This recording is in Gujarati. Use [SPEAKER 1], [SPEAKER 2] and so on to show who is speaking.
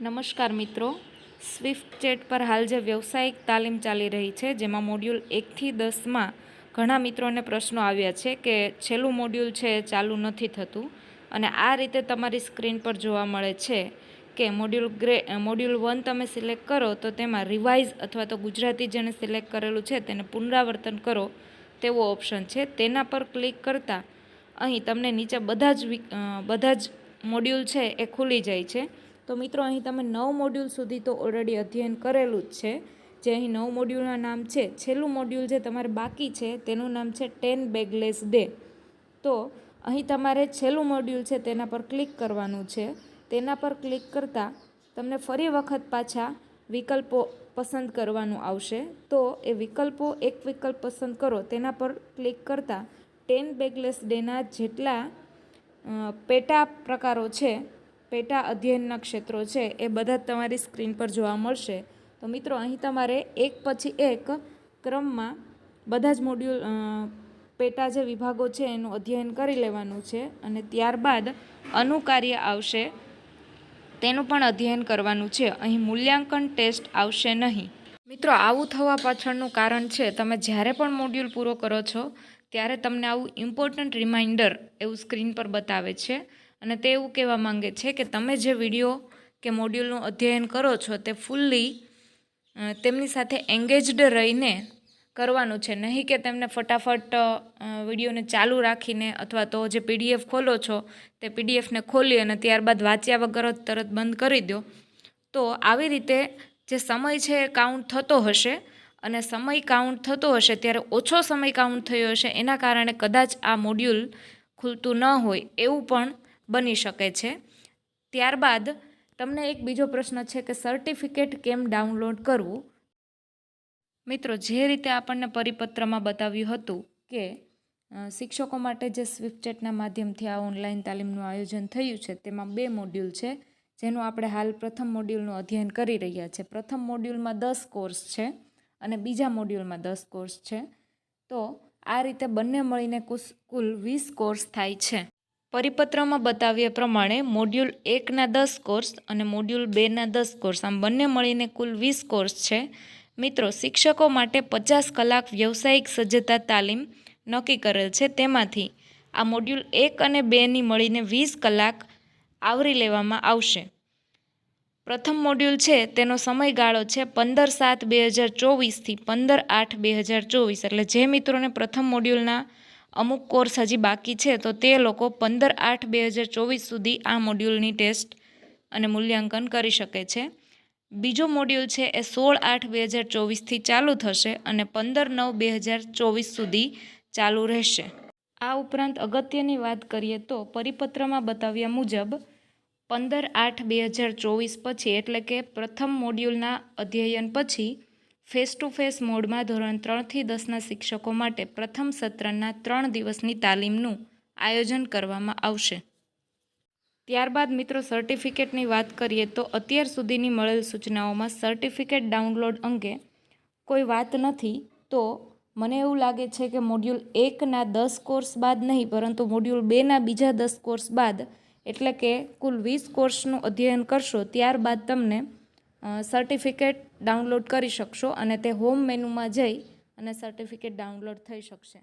[SPEAKER 1] નમસ્કાર મિત્રો. સ્વિફ્ટ ચેટ પર હાલ જે વ્યવસાયિક તાલીમ ચાલી રહી છે, જેમાં મોડ્યુલ એકથી દસમાં ઘણા મિત્રોને પ્રશ્નો આવ્યા છે કે છેલ્લું મોડ્યુલ છે ચાલુ નથી થતું. અને આ રીતે તમારી સ્ક્રીન પર જોવા મળે છે કે મોડ્યુલ ગ્રે મોડ્યુલ વન તમે સિલેક્ટ કરો તો તેમાં રિવાઇઝ અથવા તો ગુજરાતી જેને સિલેક્ટ કરેલું છે તેને પુનરાવર્તન કરો તેવો ઓપ્શન છે. તેના પર ક્લિક કરતાં અહીં તમને નીચે બધા જ બધા જ મોડ્યુલ છે એ ખુલી જાય છે. તો મિત્રો, અહીં તમે નવ મોડ્યુલ સુધી તો ઓલરેડી અધ્યયન કરેલું જ છે. જે અહીં નવ મોડ્યુલના નામ છે. છેલ્લું મોડ્યુલ જે તમારે બાકી છે, તેનું નામ છે ટેન બેગલેસ ડે તો અહીં તમારે છેલ્લું મોડ્યુલ છે, તેના પર ક્લિક કરવાનું છે. તેના પર ક્લિક કરતાં તમને ફરી વખત પાછા વિકલ્પો પસંદ કરવાનું આવશે. તો એ વિકલ્પો, એક વિકલ્પ પસંદ કરો, તેના પર ક્લિક કરતાં ટેન બેગલેસ ડેના જેટલા પેટા પ્રકારો છે પેટા અધ્યયનના ક્ષેત્રો છે, એ બધા જ તમારી સ્ક્રીન પર જોવા મળશે. તો મિત્રો, અહીં તમારે એક પછી એક ક્રમમાં બધા જ મોડ્યુલ પેટા જે વિભાગો છે, એનું અધ્યયન કરી લેવાનું છે અને ત્યારબાદ અનુકાર્ય આવશે. તેનું પણ અધ્યયન કરવાનું છે. અહીં મૂલ્યાંકન ટેસ્ટ આવશે નહીં. મિત્રો, આવું થવા પાછળનું કારણ છે, તમે જ્યારે પણ મોડ્યુલ પૂરો કરો છો, ત્યારે તમને આવું ઇમ્પોર્ટન્ટ રિમાઇન્ડર એવું સ્ક્રીન પર બતાવે છે. અને તે એવું કહેવા માંગે છે કે તમે જે વીડિયો કે મોડ્યુલનું અધ્યયન કરો છો તે ફૂલ્લી તેમની સાથે એંગેજડ રહીને કરવાનું છે. નહીં કે તેમને ફટાફટ વિડીયોને ચાલુ રાખીને અથવા તો જે પીડીએફ ખોલો છો તે પીડીએફને ખોલી અને ત્યારબાદ વાંચ્યા વગર જ તરત બંધ કરી દો. તો આવી રીતે જે સમય છે એ કાઉન્ટ થતો હશે અને સમય કાઉન્ટ થતો હશે, ત્યારે ઓછો સમય કાઉન્ટ થયો હશે, એના કારણે કદાચ આ મોડ્યુલ ખુલતું ન હોય એવું પણ બની શકે છે. ત્યારબાદ તમને એક બીજો પ્રશ્ન છે કે સર્ટિફિકેટ કેમ ડાઉનલોડ કરવું? મિત્રો, જે રીતે આપણને પરિપત્રમાં બતાવ્યું હતું કે શિક્ષકો માટે જે સ્વિફ્ટ ચેટના માધ્યમથી આ ઓનલાઈન તાલીમનું આયોજન થયું છે, તેમાં બે મોડ્યુલ છે, જેનું આપણે હાલ પ્રથમ મોડ્યુલનું અધ્યયન કરી રહ્યા છે. પ્રથમ મોડ્યુલમાં દસ કોર્સ છે અને બીજા મોડ્યુલમાં દસ કોર્સ છે. તો આ રીતે બંને મળીને કુલ વીસ કોર્સ થાય છે. પરિપત્રમાં બતાવ્યા પ્રમાણે મોડ્યુલ એકના દસ કોર્સ અને મોડ્યુલ બેના દસ કોર્સ, આમ બંને મળીને કુલ વીસ કોર્સ છે. મિત્રો, શિક્ષકો માટે પચાસ કલાક વ્યવસાયિક સજ્જતા તાલીમ નક્કી કરેલ છે. તેમાંથી આ મોડ્યુલ એક અને બેની મળીને વીસ કલાક આવરી લેવામાં આવશે. પ્રથમ મોડ્યુલ છે, તેનો સમયગાળો છે પંદર સાત બે હજાર ચોવીસથી પંદર આઠ બે હજાર ચોવીસ. એટલે જે મિત્રોને પ્રથમ મોડ્યુલના અમુક કોર્સ હજી બાકી છે, તો તે લોકો પંદર આઠ બે હજાર ચોવીસ સુધી આ મોડ્યુલની ટેસ્ટ અને મૂલ્યાંકન કરી શકે છે. બીજો મોડ્યુલ છે, એ સોળ આઠ બે હજાર ચોવીસથી ચાલુ થશે અને પંદર નવ બે હજાર ચોવીસ સુધી ચાલુ રહેશે. આ ઉપરાંત અગત્યની વાત કરીએ તો પરિપત્રમાં બતાવ્યા મુજબ, પંદર આઠ બે હજાર ચોવીસ પછી, એટલે કે પ્રથમ મોડ્યુલના અધ્યયન પછી ફેસ ટુ ફેસ મોડમાં ધોરણ ત્રણથી દસના શિક્ષકો માટે પ્રથમ સત્રના ત્રણ દિવસની તાલીમનું આયોજન કરવામાં આવશે. ત્યારબાદ મિત્રો સર્ટિફિકેટની વાત કરીએ તો અત્યાર સુધીની મળેલ સૂચનાઓમાં સર્ટિફિકેટ ડાઉનલોડ અંગે કોઈ વાત નથી. તો મને એવું લાગે છે કે મોડ્યુલ એકના દસ કોર્સ બાદ નહીં, પરંતુ મોડ્યુલ બેના બીજા દસ કોર્સ બાદ, એટલે કે કુલ વીસ કોર્સનું અધ્યયન કરશો, ત્યારબાદ તમને સર્ટિફિકેટ ડાઉનલોડ કરી શકશો અને તે હોમ મેનુમાં જઈ અને સર્ટિફિકેટ ડાઉનલોડ થઈ શકશે.